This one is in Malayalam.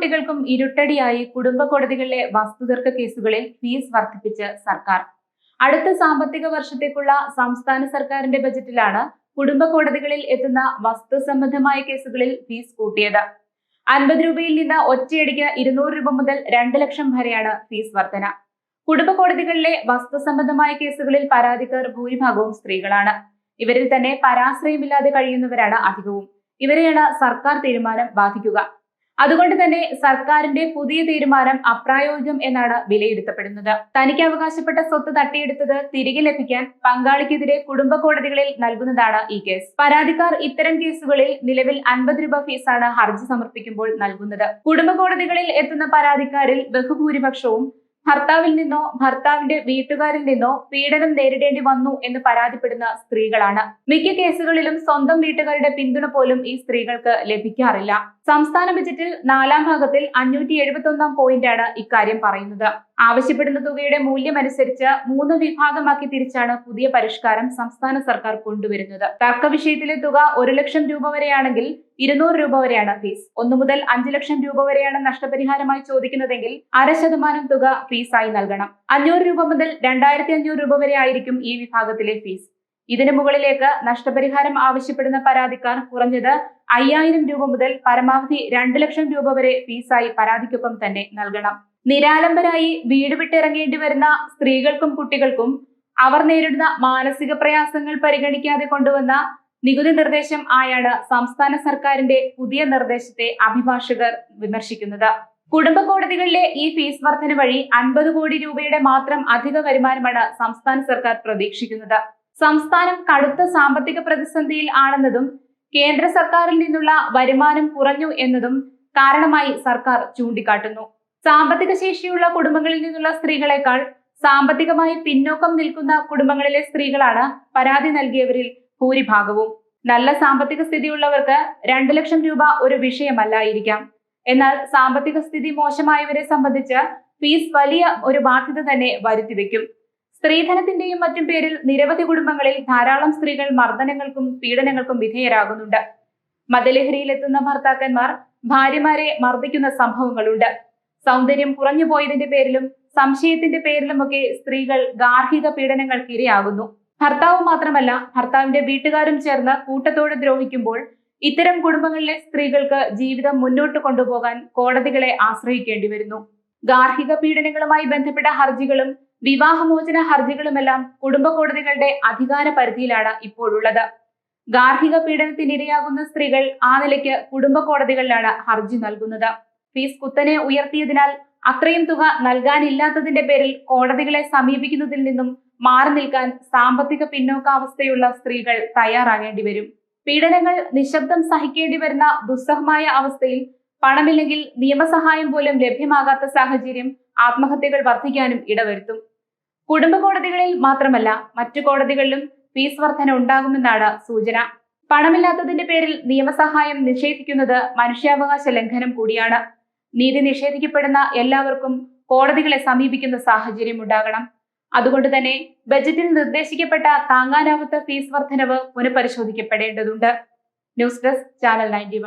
കുട്ടികൾക്കും ഇരുട്ടടിയായി കുടുംബ കോടതികളിലെ വസ്തുതർക്ക കേസുകളിൽ ഫീസ് വർദ്ധിപ്പിച്ച് സർക്കാർ. അടുത്ത സാമ്പത്തിക വർഷത്തേക്കുള്ള സംസ്ഥാന സർക്കാരിന്റെ ബജറ്റിലാണ് കുടുംബ കോടതികളിൽ എത്തുന്ന വസ്തു സംബന്ധമായ കേസുകളിൽ ഫീസ് കൂട്ടിയത്. അൻപത് രൂപയിൽ നിന്ന് ഒറ്റയടിക്ക് ഇരുന്നൂറ് രൂപ മുതൽ രണ്ട് ലക്ഷം വരെയാണ് ഫീസ് വർധന. കുടുംബ കോടതികളിലെ വസ്തു സംബന്ധമായ കേസുകളിൽ പരാതിക്കാർ ഭൂരിഭാഗവും സ്ത്രീകളാണ്. ഇവരിൽ തന്നെ പരാശ്രയമില്ലാതെ കഴിയുന്നവരാണ് അധികവും. ഇവരെയാണ് സർക്കാർ തീരുമാനം ബാധിക്കുക. അതുകൊണ്ട് തന്നെ സർക്കാരിന്റെ പുതിയ തീരുമാനം അപ്രായോഗികം എന്നാണ് വിലയിരുത്തപ്പെടുന്നത്. തനിക്ക് അവകാശപ്പെട്ട സ്വത്ത് തട്ടിയെടുത്തത് തിരികെ ലഭിക്കാൻ പങ്കാളിക്കെതിരെ കുടുംബ കോടതികളിൽ നൽകുന്നതാണ് ഈ കേസ്. പരാതിക്കാർ ഇത്തരം കേസുകളിൽ നിലവിൽ അൻപത് രൂപ ഫീസാണ് ഹർജി സമർപ്പിക്കുമ്പോൾ നൽകുന്നത്. കുടുംബ കോടതികളിൽ എത്തുന്ന പരാതിക്കാരിൽ ബഹുഭൂരിപക്ഷവും ഭർത്താവിൽ നിന്നോ ഭർത്താവിന്റെ വീട്ടുകാരിൽ നിന്നോ പീഡനം നേരിടേണ്ടി വന്നു എന്ന് പരാതിപ്പെടുന്ന സ്ത്രീകളാണ്. മിക്ക കേസുകളിലും സ്വന്തം വീട്ടുകാരുടെ പിന്തുണ പോലും ഈ സ്ത്രീകൾക്ക് ലഭിക്കാറില്ല. സംസ്ഥാന ബജറ്റിൽ നാലാം ഭാഗത്തിൽ അഞ്ഞൂറ്റി എഴുപത്തി ഒന്നാം പോയിന്റാണ് ഇക്കാര്യം പറയുന്നത്. ആവശ്യപ്പെടുന്ന തുകയുടെ മൂല്യമനുസരിച്ച് മൂന്ന് വിഭാഗമാക്കി തിരിച്ചാണ് പുതിയ പരിഷ്കാരം സംസ്ഥാന സർക്കാർ കൊണ്ടുവരുന്നത്. തർക്ക വിഷയത്തിലെ തുക ഒരു ലക്ഷം രൂപ വരെയാണെങ്കിൽ ഇരുന്നൂറ് രൂപ വരെയാണ് ഫീസ്. ഒന്നു മുതൽ അഞ്ചു ലക്ഷം രൂപ വരെയാണ് നഷ്ടപരിഹാരമായി ചോദിക്കുന്നതെങ്കിൽ അര ശതമാനം തുക ഫീസായി നൽകണം. അഞ്ഞൂറ് രൂപ മുതൽ രണ്ടായിരത്തി അഞ്ഞൂറ് രൂപ വരെ ആയിരിക്കും ഈ വിഭാഗത്തിലെ ഫീസ്. ഇതിനു മുകളിലേക്ക് നഷ്ടപരിഹാരം ആവശ്യപ്പെടുന്ന പരാതിക്കാർ കുറഞ്ഞത് അയ്യായിരം രൂപ മുതൽ പരമാവധി രണ്ട് ലക്ഷം രൂപ വരെ ഫീസായി പരാതിക്കൊപ്പം തന്നെ നൽകണം. നിരാലംബരായി വീട് വിട്ടിറങ്ങേണ്ടി വരുന്ന സ്ത്രീകൾക്കും കുട്ടികൾക്കും അവർ നേരിടുന്ന മാനസിക പ്രയാസങ്ങൾ പരിഗണിക്കാതെ കൊണ്ടുവന്ന നികുതി നിർദ്ദേശം ആയാണ് സംസ്ഥാന സർക്കാരിന്റെ പുതിയ നിർദ്ദേശത്തെ അഭിഭാഷകർ വിമർശിക്കുന്നത്. കുടുംബ കോടതികളിലെ ഈ ഫീസ് വർധന വഴി അൻപത് കോടി രൂപയുടെ മാത്രം അധിക വരുമാനമാണ് സംസ്ഥാന സർക്കാർ പ്രതീക്ഷിക്കുന്നത്. സംസ്ഥാനം കടുത്ത സാമ്പത്തിക പ്രതിസന്ധിയിൽ ആണെന്നതും കേന്ദ്ര സർക്കാരിൽ നിന്നുള്ള വരുമാനം കുറഞ്ഞു എന്നതും കാരണമായി സർക്കാർ ചൂണ്ടിക്കാട്ടുന്നു. സാമ്പത്തിക ശേഷിയുള്ള കുടുംബങ്ങളിൽ നിന്നുള്ള സ്ത്രീകളെക്കാൾ സാമ്പത്തികമായി പിന്നോക്കം നിൽക്കുന്ന കുടുംബങ്ങളിലെ സ്ത്രീകളാണ് പരാതി നൽകിയവരിൽ ഭൂരിഭാഗവും. നല്ല സാമ്പത്തിക സ്ഥിതിയുള്ളവർക്ക് രണ്ടു ലക്ഷം രൂപ ഒരു വിഷയമല്ലായിരിക്കാം. എന്നാൽ സാമ്പത്തിക സ്ഥിതി മോശമായവരെ സംബന്ധിച്ച് ഫീസ് വലിയ ഒരു ബാധ്യത തന്നെ വരുത്തിവെക്കും. സ്ത്രീധനത്തിന്റെയും മറ്റും പേരിൽ നിരവധി കുടുംബങ്ങളിൽ ധാരാളം സ്ത്രീകൾ മർദ്ദനങ്ങൾക്കും പീഡനങ്ങൾക്കും വിധേയരാകുന്നുണ്ട്. മദ്യലഹരിയിലെത്തുന്ന ഭർത്താക്കന്മാർ ഭാര്യമാരെ മർദ്ദിക്കുന്ന സംഭവങ്ങളുണ്ട്. സൗന്ദര്യം കുറഞ്ഞു പോയതിന്റെ പേരിലും സംശയത്തിന്റെ പേരിലുമൊക്കെ സ്ത്രീകൾ ഗാർഹിക പീഡനങ്ങൾക്ക് ഇരയാകുന്നു. ഭർത്താവ് മാത്രമല്ല ഭർത്താവിന്റെ വീട്ടുകാരും ചേർന്ന് കൂട്ടത്തോടെ ദ്രോഹിക്കുമ്പോൾ ഇത്തരം കുടുംബങ്ങളിലെ സ്ത്രീകൾക്ക് ജീവിതം മുന്നോട്ട് കൊണ്ടുപോകാൻ കോടതികളെ ആശ്രയിക്കേണ്ടി വരുന്നു. ഗാർഹിക പീഡനങ്ങളുമായി ബന്ധപ്പെട്ട ഹർജികളും വിവാഹമോചന ഹർജികളുമെല്ലാം കുടുംബ കോടതികളുടെ അധികാര പരിധിയിലാണ് ഇപ്പോഴുള്ളത്. ഗാർഹിക പീഡനത്തിനിരയാകുന്ന സ്ത്രീകൾ ആ നിലയ്ക്ക് കുടുംബ കോടതികളിലാണ് ഹർജി നൽകുന്നത്. ഫീസ് കുത്തനെ ഉയർത്തിയതിനാൽ അത്രയും തുക നൽകാനില്ലാത്തതിന്റെ പേരിൽ കോടതികളെ സമീപിക്കുന്നതിൽ നിന്നും മാറി നിൽക്കാൻ സാമ്പത്തിക പിന്നോക്കാവസ്ഥയുള്ള സ്ത്രീകൾ തയ്യാറാകേണ്ടി വരും. പീഡനങ്ങൾ നിശബ്ദം സഹിക്കേണ്ടി വരുന്ന ദുസ്സഹമായ അവസ്ഥയിൽ പണമില്ലെങ്കിൽ നിയമസഹായം പോലും ലഭ്യമാകാത്ത സാഹചര്യം ആത്മഹത്യകൾ വർദ്ധിക്കാനും ഇടവരുത്തും. കുടുംബ കോടതികളിൽ മാത്രമല്ല മറ്റു കോടതികളിലും ഫീസ് വർധന ഉണ്ടാകുമെന്നാണ് സൂചന. പണമില്ലാത്തതിന്റെ പേരിൽ നിയമസഹായം നിഷേധിക്കുന്നത് മനുഷ്യാവകാശ ലംഘനം കൂടിയാണ്. നീതി നിഷേധിക്കപ്പെടുന്ന എല്ലാവർക്കും കോടതികളെ സമീപിക്കുന്ന സാഹചര്യം ഉണ്ടാകണം. അതുകൊണ്ട് തന്നെ ബജറ്റിൽ നിർദ്ദേശിക്കപ്പെട്ട താങ്ങാനാവാത്ത ഫീസ് വർധനവ് പുനഃപരിശോധിക്കപ്പെടേണ്ടതുണ്ട്. News desk channel ninety